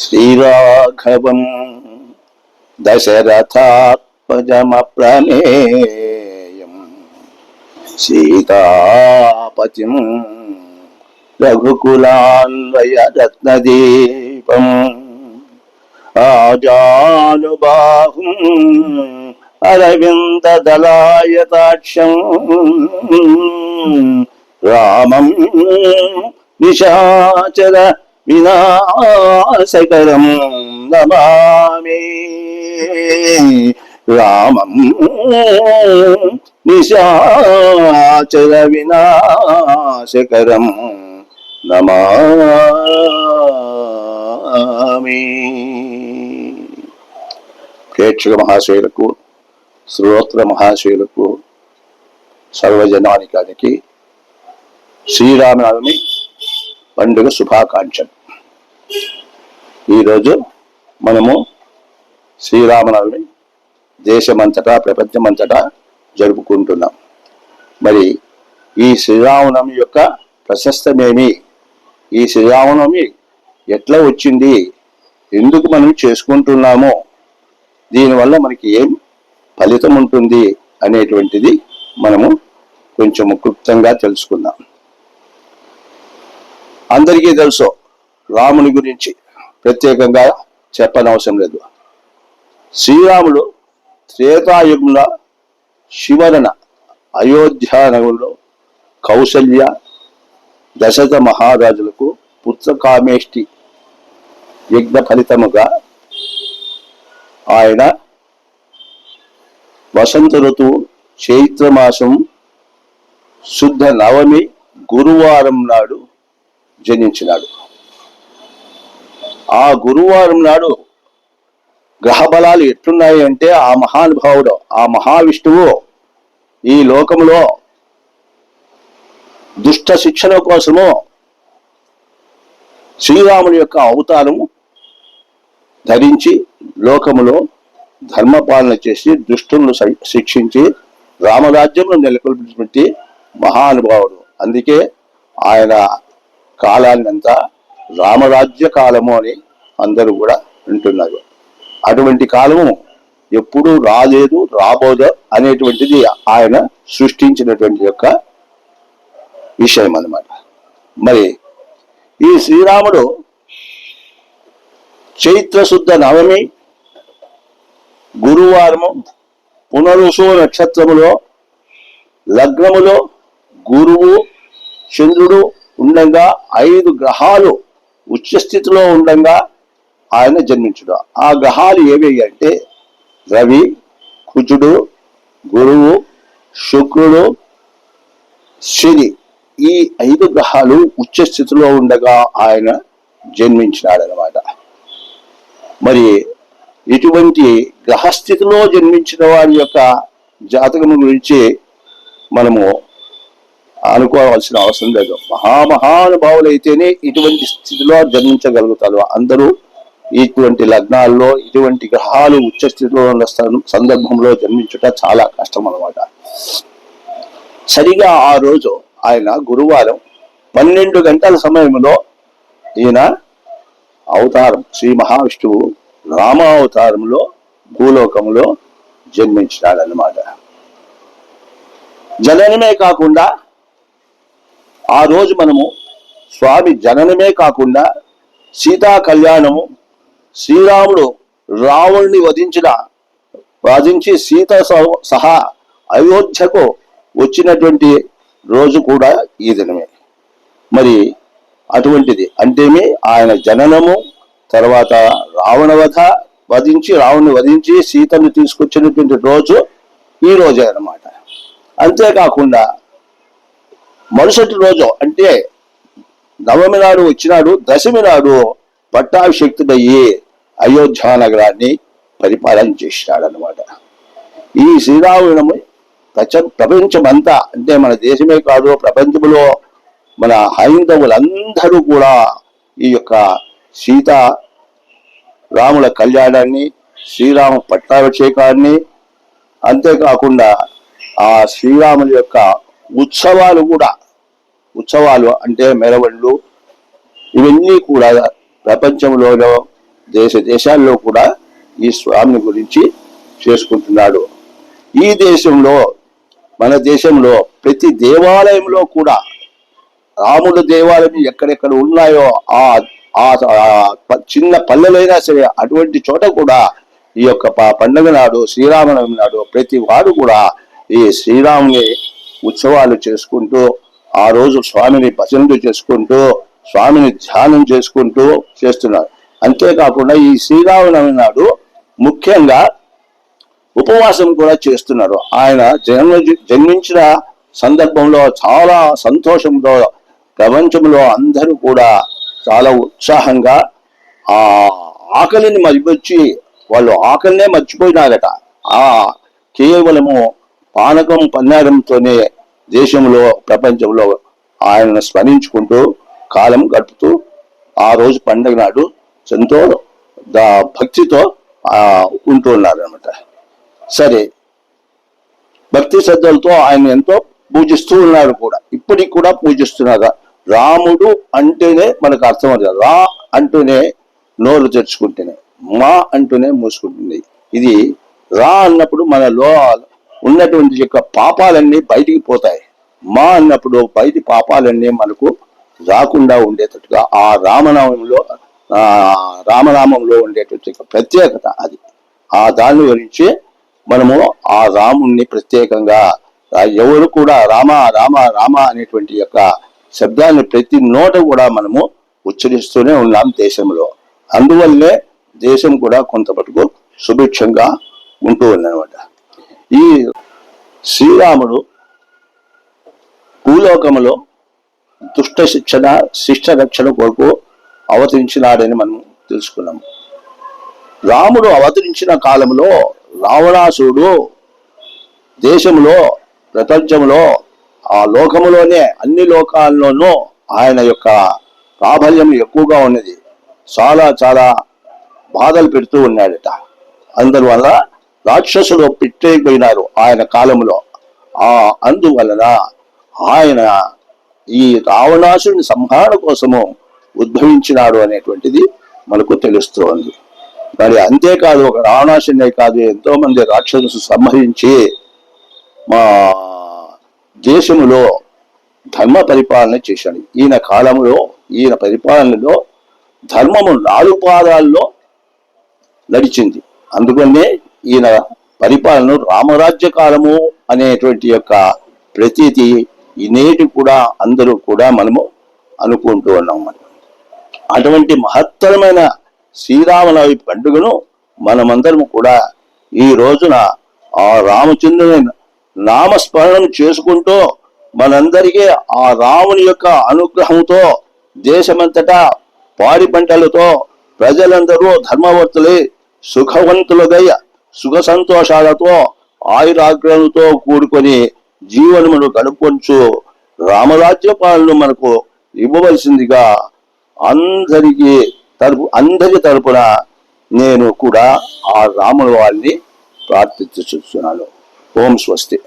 శ్రీరాఘవం దశరథాత్మజమప్రమేయం సీతాపతిం రఘుకులాన్వయరత్నదీపం ఆజానుబాహుం అరవిందదలాయతాక్షం రామం నిశాచర వినాశకరం నమామి. రామం నిశాచర వినాశకరం నమామి. ప్రేక్షక మహాశయులకు శ్రోత్ర మహాశయులకు సర్వజనానికానికి శ్రీరామనవమి పండుగ శుభాకాంక్షలు. ఈరోజు మనము శ్రీరామనవమి దేశమంతటా ప్రపంచమంతటా జరుపుకుంటున్నాం. మరి ఈ శ్రీరామనవమి యొక్క ప్రశస్తమేమి? ఈ శ్రీరామనవమి ఎట్లా వచ్చింది? ఎందుకు మనం చేసుకుంటున్నామో? దీనివల్ల మనకి ఏం ఫలితం ఉంటుంది అనేటువంటిది మనము కొంచెం క్లుప్తంగా తెలుసుకుందాం. అందరికీ తెలుసు రాముని గురించి ప్రత్యేకంగా చెప్పనవసరం లేదు. శ్రీరాముడు త్రేతాయుగంలో శివరణ అయోధ్య నగరంలో కౌశల్య దశరథ మహారాజులకు పుత్రకామేష్టి యజ్ఞ ఫలితముగా ఆయన వసంత ఋతువు చైత్రమాసం శుద్ధ నవమి గురువారం నాడు జనించినాడు. ఆ గురువారం నాడు గ్రహ బలాలు ఎట్లున్నాయి అంటే ఆ మహానుభావుడు ఆ మహావిష్ణువు ఈ లోకములో దుష్ట శిక్షణ కోసము శ్రీరాముని యొక్క అవతారము ధరించి లోకములో ధర్మపాలన చేసి దుష్టులను శిక్షించి రామరాజ్యంలో నెలకొల్పినటువంటి మహానుభావుడు. అందుకే ఆయన కాలాన్ని అంతా రామరాజ్య కాలము అని అందరూ కూడా అంటున్నారు అటువంటి కాలము ఎప్పుడు రాలేదు రాబోదు అనేటువంటిది ఆయన సృష్టించినటువంటి యొక్క విషయం అన్నమాట. మరి ఈ శ్రీరాముడు చైత్ర శుద్ధ నవమి గురువారము పునరుసు నక్షత్రములో లగ్నములో గురువు చంద్రుడు ఉండగా ఐదు గ్రహాలు ఉచ్చస్థితిలో ఉండగా ఆయన జన్మించుడు. ఆ గ్రహాలు ఏవి అంటే రవి కుజుడు గురువు శుక్రుడు శని. ఈ ఐదు గ్రహాలు ఉచ్చ స్థితిలో ఉండగా ఆయన జన్మించినాడనమాట. మరి ఇటువంటి గ్రహస్థితిలో జన్మించిన వారి యొక్క జాతకం గురించి మనము అనుకోవాల్సిన అవసరం లేదు. మహామహానుభావులైతేనే ఇటువంటి స్థితిలో జన్మించగలుగుతారు. అందరూ ఇటువంటి లగ్నాల్లో ఇటువంటి గ్రహాలు ఉచ్చ స్థితిలో ఉన్న సందర్భంలో జన్మించుట చాలా కష్టం అన్నమాట సరిగా ఆ రోజు ఆయన గురువారం పన్నెండు గంటల సమయంలో ఈయన అవతారం శ్రీ మహావిష్ణువు రామ అవతారంలో భూలోకంలో జన్మించినాడన్నమాట. జననమే కాకుండా ఆ రోజు మనము స్వామి జననమే కాకుండా సీతా కళ్యాణము శ్రీరాముడు రావణుని వధించిన వధించి సీత సహా అయోధ్యకు వచ్చినటువంటి రోజు కూడా ఈ దినమే. మరి అటువంటిది అంటేమి ఆయన జననము తర్వాత రావణవధ వధించి రావణ్ణి వధించి సీతను తీసుకొచ్చినటువంటి రోజు ఈ రోజే అన్నమాట. అంతేకాకుండా మరుసటి రోజు అంటే నవమి నాడు వచ్చినాడు దశమి నాడు పట్టాభిషక్తుడయ్యి అయోధ్య నగరాన్ని పరిపాలన చేసినాడు అనమాట ఈ శ్రీరామునము ప్రచ ప్రపంచమంతా అంటే మన దేశమే కాదు ప్రపంచంలో మన హైందవులందరూ కూడా ఈ యొక్క సీత రాముల కళ్యాణాన్ని శ్రీరామ పట్టాభిషేకాన్ని అంతేకాకుండా ఆ శ్రీరాముల యొక్క ఉత్సవాలు కూడా ఉత్సవాలు అంటే మెరవళ్ళు ఇవన్నీ కూడా ప్రపంచంలోనో దేశ దేశాల్లో కూడా ఈ స్వామిని గురించి చేసుకుంటున్నాడు. ఈ దేశంలో మన దేశంలో ప్రతి దేవాలయంలో కూడా రాముడు దేవాలయం ఎక్కడెక్కడ ఉన్నాయో ఆ ఆ చిన్న పల్లెలైనా సరే అటువంటి చోట కూడా ఈ యొక్క ప- పండుగ నాడు శ్రీరామనవమి నాడు ప్రతి వాడు కూడా ఈ శ్రీరాముని ఉత్సవాలు చేసుకుంటూ ఆ రోజు స్వామిని భజనలు చేసుకుంటూ స్వామిని ధ్యానం చేసుకుంటూ చేస్తున్నారు. అంతేకాకుండా ఈ శ్రీరామనవమి నాడు ముఖ్యంగా ఉపవాసం కూడా చేస్తున్నారు. ఆయన జన్మ జన్మించిన సందర్భంలో చాలా సంతోషంతో ప్రపంచంలో అందరూ కూడా చాలా ఉత్సాహంగా ఆ ఆకలిని మరిపొచ్చి వాళ్ళు ఆకలినే మర్చిపోయినారట. ఆ కేవలము పానకం పన్నాగంతోనే దేశంలో ప్రపంచంలో ఆయనను స్మరించుకుంటూ కాలం గడుపుతూ ఆ రోజు పండుగ నాడు ఎంతో భక్తితో ఉంటూ ఉన్నారనమాట సరే. భక్తి శ్రద్ధలతో ఆయన ఎంతో పూజిస్తూ ఉన్నారు కూడా. ఇప్పటికి కూడా పూజిస్తున్నారు రాముడు అంటేనే మనకు అర్థమవుతుంది. రా అంటూనే నోరు తెరుచుకుంటేనే మా అంటూనే మూసుకుంటుంది. ఇది రా అన్నప్పుడు మనలో ఉన్నటువంటి యొక్క పాపాలన్నీ బయటికి పోతాయి. మా అన్నప్పుడు బయటి పాపాలన్నీ మనకు రాకుండా ఉండేటట్టుగా ఆ రామనామంలో రామనామంలో ఉండేటువంటి యొక్క ప్రత్యేకత అది. ఆ దాని గురించి మనము ఆ రాముణ్ణి ప్రత్యేకంగా ఎవరు కూడా రామ రామ రామ అనేటువంటి యొక్క శబ్దాన్ని ప్రతి నోట కూడా మనము ఉచ్చరిస్తూనే ఉన్నాం దేశంలో. అందువల్లే దేశం కూడా కొంత మటుకు సుభిక్షంగా ఉంటూ ఉందన్నమాట. ఈ శ్రీరాముడు భూలోకములో దుష్ట శిక్షణ శిష్ట రక్షణ కొరకు అవతరించినాడని మనం తెలుసుకున్నాము రాముడు అవతరించిన కాలంలో రావణాసుడు దేశంలో ప్రపంచంలో ఆ లోకములోనే అన్ని లోకాల్లోనూ ఆయన యొక్క ప్రాబల్యం ఎక్కువగా ఉన్నది. చాలా చాలా బాధలు పెడుతూ ఉన్నాడట. అందువల్ల రాక్షసులు పెట్టేపోయినారు ఆయన కాలంలో. ఆ అందువలన ఆయన ఈ రావణాసుని సంహారణ కోసము ఉద్భవించినాడు అనేటువంటిది మనకు తెలుస్తోంది. మరి అంతేకాదు ఒక రావణాసునే కాదు ఎంతో మంది రాక్షసు సంహరించి మా దేశములో ధర్మ పరిపాలన చేశాడు. ఈయన కాలంలో ఈయన పరిపాలనలో ధర్మము నాలుగు పాదాల్లో నడిచింది. అందుకనే ఈయన పరిపాలన రామరాజ్య కాలము అనేటువంటి యొక్క ప్రతీతి ఈ నేటి కూడా అందరూ కూడా మనము అనుకుంటూ ఉన్నాం మనం అటువంటి మహత్తరమైన శ్రీరామనవమి పండుగను మనమందరం కూడా ఈ రోజున ఆ రామచంద్రుని నామస్మరణం చేసుకుంటూ మనందరికీ ఆ రాముని యొక్క అనుగ్రహంతో దేశమంతటా పాడి పంటలతో ప్రజలందరూ ధర్మవర్తులై సుఖవంతులుగా సుఖ సంతోషాలతో ఆయురాగ్రహంతో కూడుకొని జీవనమును కనుక్కొంచు రామరాజ్య పాలన మనకు ఇవ్వవలసిందిగా అందరికీ తరపు అందరి తరపున నేను కూడా ఆ రాముల వారిని ప్రార్థించుచున్నాను ఓం స్వస్తి.